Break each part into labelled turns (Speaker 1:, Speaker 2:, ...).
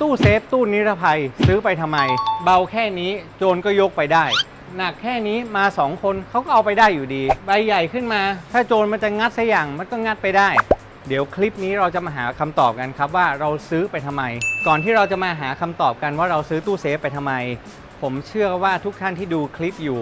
Speaker 1: ตู้เซฟ ตู้นิรภัยซื้อไปทำไม เบาแค่นี้โจรก็ยกไปได้ หนักแค่นี้มาสองคนเขาก็เอาไปได้อยู่ดี ใบใหญ่ขึ้นมา ถ้าโจรมันจะงัดสักอย่างมันก็งัดไปได้ เดี๋ยวคลิปนี้เราจะมาหาคำตอบกันครับว่าเราซื้อไปทำไม ก่อนที่เราจะมาหาคำตอบกันว่าเราซื้อตู้เซฟไปทำไม ผมเชื่อว่าทุกท่านที่ดูคลิปอยู่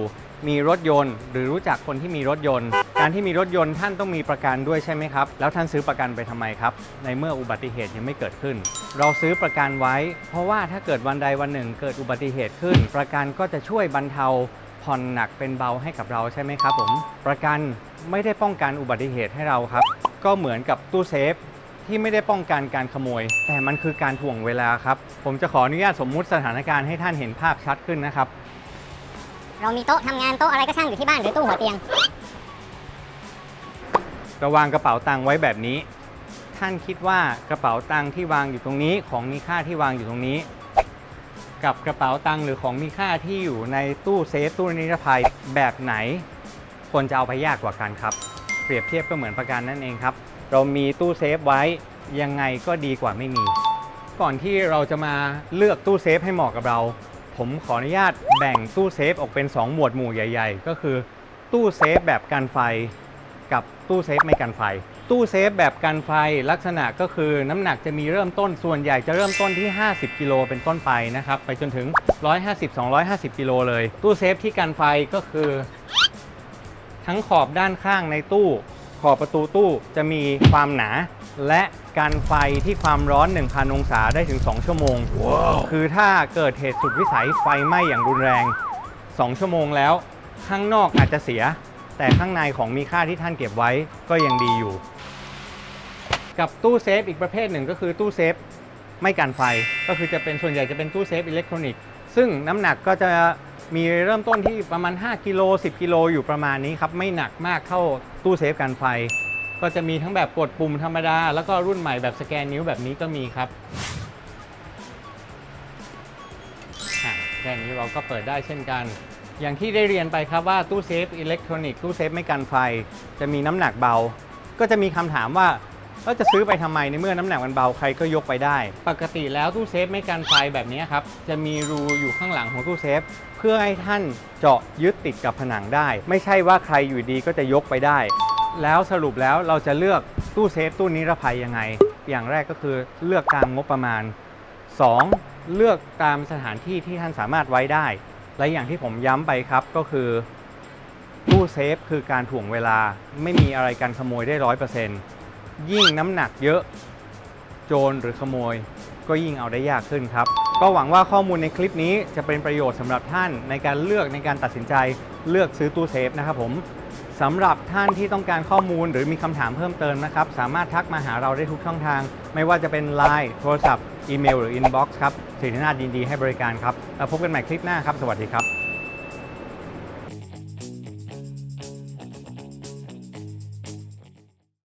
Speaker 1: มีรถยนต์ หรือรู้จักคนที่มีรถยนต์ การที่มีรถยนต์ท่านต้องมีประกันด้วยใช่ไหมครับ แล้วท่านซื้อประกันไปทำไมครับ ในเมื่ออุบัติเหตุยังไม่เกิดขึ้น เราซื้อประกันไว้ เพราะว่าถ้าเกิดวันใดวันหนึ่ง เกิดอุบัติเหตุขึ้น ประกันก็จะช่วยบรรเทาผ่อนหนักเป็นเบาให้กับเราใช่ไหมครับผมประกันไม่ได้ป้องกันอุบัติเหตุให้เราครับ ก็เหมือนกับตู้เซฟ ที่ไม่ได้ป้องกันการขโมย แต่มันคือการถ่วงเวลาครับ ผมจะขออนุญาตสมมุติสถานการณ์ให้ท่านเห็นภาพชัดขึ้นนะครับ
Speaker 2: เรามีโต๊ะทำงานโต๊ะอะไรก็ช่างอยู่ที่บ้านหรือตู้หัวเตียง
Speaker 1: ระวางกระเป๋าตังค์ไว้แบบนี้ ท่านคิดว่ากระเป๋าตังค์ที่วางอยู่ตรงนี้ ของมีค่าที่วางอยู่ตรงนี้ กับกระเป๋าตังค์หรือของมีค่าที่อยู่ในตู้เซฟตู้นิรภัยแบบไหนควรจะเอาไปยากกว่ากันครับ เปรียบเทียบก็เหมือนประกันนั่นเองครับ เรามีตู้เซฟไว้ยังไงก็ดีกว่าไม่มี ก่อนที่เราจะมาเลือกตู้เซฟให้เหมาะกับเรา ผมขออนุญาตแบ่งตู้เซฟออกเป็น 2 หมวดหมู่ใหญ่ ๆ ก็คือ ตู้เซฟแบบกันไฟ กับตู้เซฟไม่กันไฟ ตู้เซฟแบบกันไฟลักษณะก็คือน้ำหนักจะมีเริ่มต้นส่วนใหญ่จะเริ่มต้นที่ 50 กิโลเป็นต้นไปนะครับ ไปจนถึง 150-250 กิโลเลย ตู้เซฟที่กันไฟก็คือ ทั้งขอบด้านข้างในตู้ ขอบประตูตู้จะมีความหนา และการไฟที่ความร้อน 1,000 องศาได้ถึง 2 ชั่วโมงคือถ้าเกิดเหตุสุดวิสัยไฟไหม้อย่างรุนแรง 2 ชั่วโมงแล้ว ข้างนอกอาจจะเสีย แต่ข้างในของมีค่าที่ท่านเก็บไว้ก็ยังดีอยู่ กับตู้เซฟอีกประเภทหนึ่งก็คือตู้เซฟไม่กันไฟ ก็คือจะเป็นส่วนใหญ่จะเป็นตู้เซฟอิเล็กทรอนิกส์ซึ่งน้ำหนักก็จะ มีเริ่มต้นที่ประมาณ 5 กิโล 10 กิโลอยู่ประมาณนี้ครับ ไม่หนักมากเท่าตู้เซฟกันไฟ ก็จะมีทั้งแบบกดปุ่มธรรมดา แล้วก็รุ่นใหม่แบบสแกนนิ้วแบบนี้ก็มีครับอะแค่นี้เราก็เปิดได้เช่นกัน อย่างที่ได้เรียนไปครับว่าตู้เซฟอิเล็กทรอนิกส์ตู้เซฟไม่กันไฟ จะมีน้ำหนักเบา ก็จะมีคำถามว่า เราจะซื้อไปทำไมในเมื่อน้ำหนักมันเบาใครก็ยกไปได้ ปกติแล้วตู้เซฟไม่กันไฟแบบนี้ครับ จะมีรูอยู่ข้างหลังของตู้เซฟ เพื่อให้ท่านเจาะยึดติดกับผนังได้ ไม่ใช่ว่าใครอยู่ดีก็จะยกไปได้ แล้วสรุปแล้วเราจะเลือกตู้เซฟตู้นิรภัยยังไง อย่างแรกก็คือเลือกตามงบประมาณ 2. เลือกตามสถานที่ที่ท่านสามารถไว้ได้ และอย่างที่ผมย้ำไปครับก็คือตู้เซฟคือการถ่วงเวลาไม่มีอะไรการขโมยได้ร้อยเปอร์เซ็นต์ ยิ่งน้ำหนักเยอะ โจรหรือขโมย ก็ยิ่งเอาได้ยากขึ้นครับ ก็หวังว่าข้อมูลในคลิปนี้จะเป็นประโยชน์สำหรับท่านในการเลือกในการตัดสินใจเลือกซื้อตู้เซฟนะครับผมสำหรับท่านที่ต้องการข้อมูลหรือมีคำถามเพิ่มเติมนะครับ สามารถทักมาหาเราได้ทุกช่องทาง ไม่ว่าจะเป็น Line โทรศัพท์ อีเมล หรือ Inbox ครับสิรินาถยินดีให้บริการครับแล้วพบกันใหม่คลิปหน้าครับ สวัสดีครับ